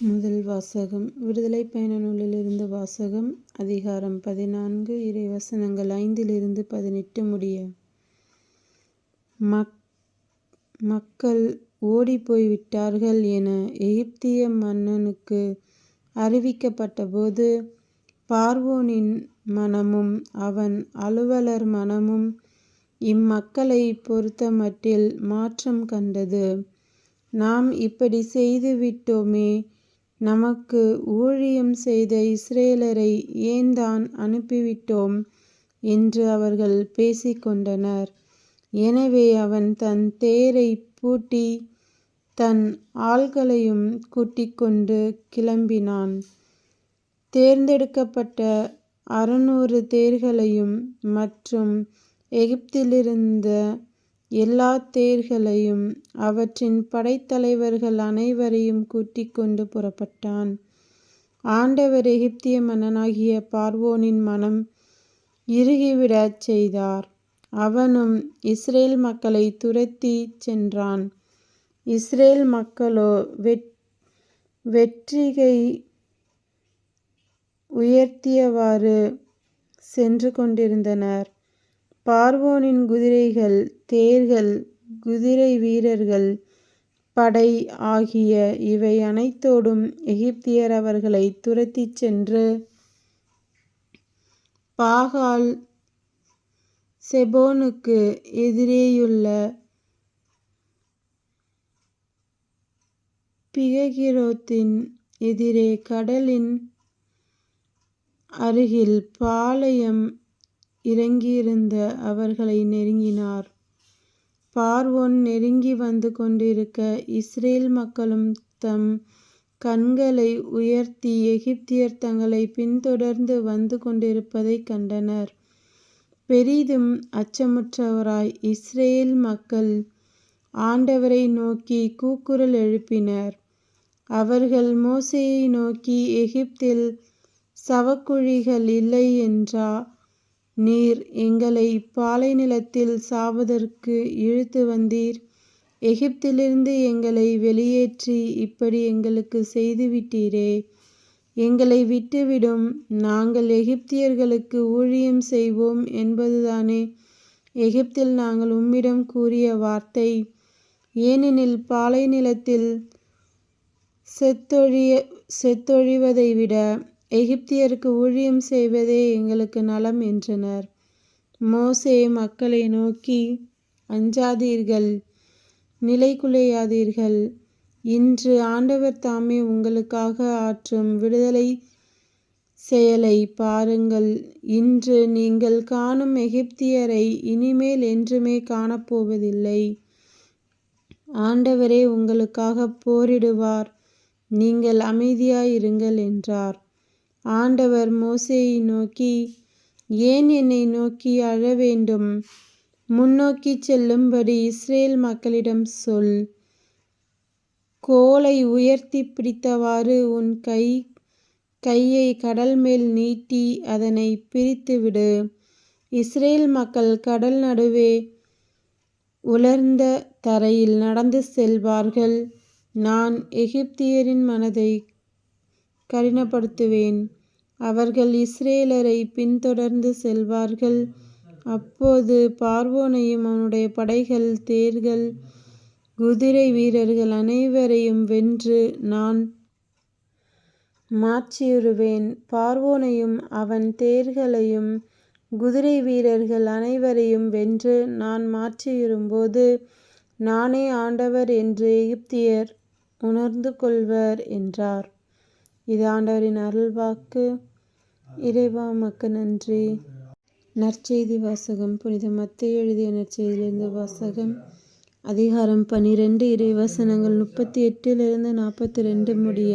முதல் வாசகம் விடுதலை பயண நூலிலிருந்து வாசகம் அதிகாரம் பதினான்கு இறைவசனங்கள் ஐந்திலிருந்து பதினெட்டு முடிய மக் மக்கள் ஓடிப்போய்விட்டார்கள் என எகிப்திய மன்னனுக்கு அறிவிக்கப்பட்டபோது பார்வோனின் மனமும் அவன் அலுவலர் மனமும் இம்மக்களை பொறுத்தமட்டில் மாற்றம் கண்டது. நாம் இப்படி செய்துவிட்டோமே நமக்கு ஊழியம் செய்த இஸ்ரேலரை ஏன்தான் அனுப்பிவிட்டோம் என்று அவர்கள் பேசிக்கொண்டனர். எனவே அவன் தன் தேரை பூட்டி தன் ஆள்களையும் கூட்டிக்கொண்டு கிளம்பினான். தேர்ந்தெடுக்கப்பட்ட அறுநூறு தேர்களையும் மற்றும் எகிப்திலிருந்த எல்லாத் தேர்களையும் அவற்றின் படைத்தலைவர்கள் அனைவரையும் கூட்டிக்கொண்டு புறப்பட்டான். ஆண்டவர் எகிப்திய மன்னனாகிய பார்வோனின் மனம் இறுகிவிடச் செய்தார். அவனும் இஸ்ரேல் மக்களைத் துரத்திச் சென்றான். இஸ்ரேல் மக்களோ வெற்றிகை உயர்த்தியவாறு சென்று கொண்டிருந்தனர். பார்வோனின் குதிரைகள் தேர்கள் குதிரை வீரர்கள் படை ஆகிய இவை அனைத்தோடும் எகிப்தியர் அவர்களை துரத்திச் சென்று பாகால் செபோனுக்கு எதிரேயுள்ள பிககிரோத்தின் எதிரே கடலின் அருகில் பாளையம் இறங்கியிருந்த அவர்களை நெருங்கினார். பார்வோன் நெருங்கி வந்து கொண்டிருக்க இஸ்ரேல் மக்களும் தம் கண்களை உயர்த்தி எகிப்தியர் தங்களைப் பின்தொடர்ந்து வந்து கொண்டிருப்பதைக் கண்டனர். பெரிதும் அச்சமுற்றவராய் இஸ்ரேல் மக்கள் ஆண்டவரை நோக்கிக் கூக்குரல் எழுப்பினர். அவர்கள் மோசேயை நோக்கி எகிப்தில் சவக்குழிகள் இல்லை என்றா நீர் எங்களை பாலைநிலத்தில் சாவதற்கு இழுத்து வந்தீர்? எகிப்திலிருந்து எங்களை வெளியேற்றி இப்படி எங்களுக்கு செய்துவிட்டீரே. எங்களை விட்டுவிடும் நாங்கள் எகிப்தியர்களுக்கு ஊழியம் செய்வோம் என்பதுதானே எகிப்தில் நாங்கள் உம்மிடம் கூறிய வார்த்தை. ஏனெனில் பாலைநிலத்தில் செத்தொழிவதைவிட எகிப்தியருக்கு ஊழியம் செய்வதே எங்களுக்கு நலம் என்றனர். மோசே மக்களை நோக்கி அஞ்சாதீர்கள் நிலைக்குலையாதீர்கள் இன்று ஆண்டவர் தாமே உங்களுக்காக ஆற்றும் விடுதலை செயலை பாருங்கள். இன்று நீங்கள் காணும் எகிப்தியரை இனிமேல் என்றுமே காணப்போவதில்லை. ஆண்டவரே உங்களுக்காக போரிடுவார் நீங்கள் அமைதியாயிருங்கள் என்றார். ஆண்டவர் மோசேயை நோக்கி ஏன் என்னை நோக்கி அழ வேண்டும்? முன்னோக்கிச் செல்லும்படி இஸ்ரேல் மக்களிடம் சொல். கோலை உயர்த்தி பிடித்தவாறு உன் கை கையை கடல் மேல் நீட்டி அதனை பிரித்துவிடு. இஸ்ரேல் மக்கள் கடல் நடுவே உலர்ந்த தரையில் நடந்து செல்வார்கள். நான் எகிப்தியரின் மனதை கடினப்படுத்துவேன். அவர்கள் இஸ்ரேலரை பின்தொடர்ந்து செல்வார்கள். அப்போது பார்வோனையும் அவனுடைய படைகள் தேர்கள் குதிரை வீரர்கள் அனைவரையும் வென்று நான் மாற்றியுறுவேன் பார்வோனையும் அவன் தேர்களையும் குதிரை வீரர்கள் அனைவரையும் வென்று நான் மாட்சியுறும்போது நானே ஆண்டவர் என்று எகிப்தியர் உணர்ந்து கொள்வர் என்றார். இது ஆண்டவரின் அருள்வாக்கு. இறைவா மக்கு நன்றி. நற்செய்தி வாசகம் புனித மத்தை எழுதிய நற்செய்தியிலிருந்து வாசகம் அதிகாரம் பனிரெண்டு இறைவசனங்கள் முப்பத்தி எட்டிலிருந்து நாற்பத்தி ரெண்டு முடிய.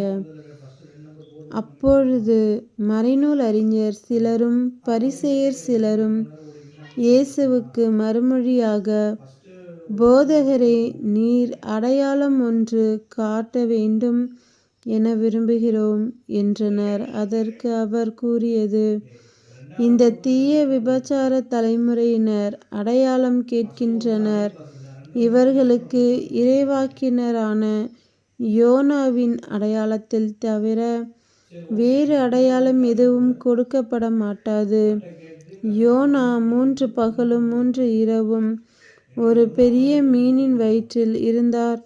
அப்பொழுது மறைநூல் அறிஞர் சிலரும் பரிசெயர் சிலரும் இயேசுவுக்கு மறுமொழியாக போதகரே நீர் அடையாளம் ஒன்று காட்ட வேண்டும் என விரும்புகிறோம் என்றனர். அதற்கு அவர் கூறியது இந்த தீய விபச்சார தலைமுறையினர் அடையாளம் கேட்கின்றனர். இவர்களுக்கு இறைவாக்கினரான யோனாவின் அடையாளத்தில் தவிர வேறு அடையாளம் எதுவும் கொடுக்கப்பட மாட்டாது. யோனா மூன்று பகலும் மூன்று இரவும் ஒரு பெரிய மீனின் வயிற்றில் இருந்தார்.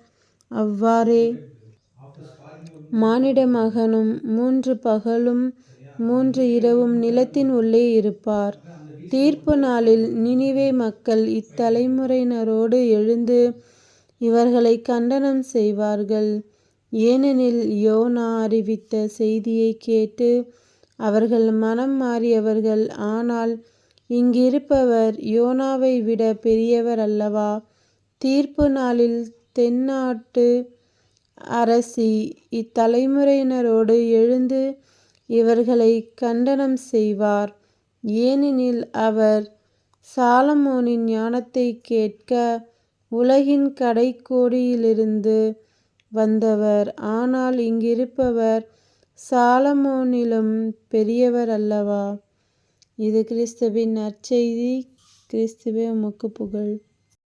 அவ்வாறே மானிட மகனும் மூன்று பகலும் மூன்று இரவும் நிலத்தின் உள்ளே இருப்பார். தீர்ப்பு நாளில் நினிவே மக்கள் இத்தலைமுறையினரோடு எழுந்து இவர்களைக் கண்டனம் செய்வார்கள். ஏனெனில் யோனா அறிவித்த செய்தியைக் கேட்டு அவர்கள் மனம் மாறியவர்கள். ஆனால் இங்கிருப்பவர் யோனாவைவிடப் பெரியவர் அல்லவா? தீர்ப்பு நாளில் தென்னாட்டு அரசி இத்தலைமுறையினரோடு எழுந்து இவர்களை கண்டனம் செய்வார். ஏனெனில் அவர் சாலமோனின் ஞானத்தை கேட்க உலகின் கடைக்கோடியிலிருந்து வந்தவர். ஆனால் இங்கிருப்பவர் சாலமோனிலும் பெரியவர் அல்லவா? இது கிறிஸ்துவின் நற்செய்தி. கிறிஸ்துவே உமக்குப் புகழ்.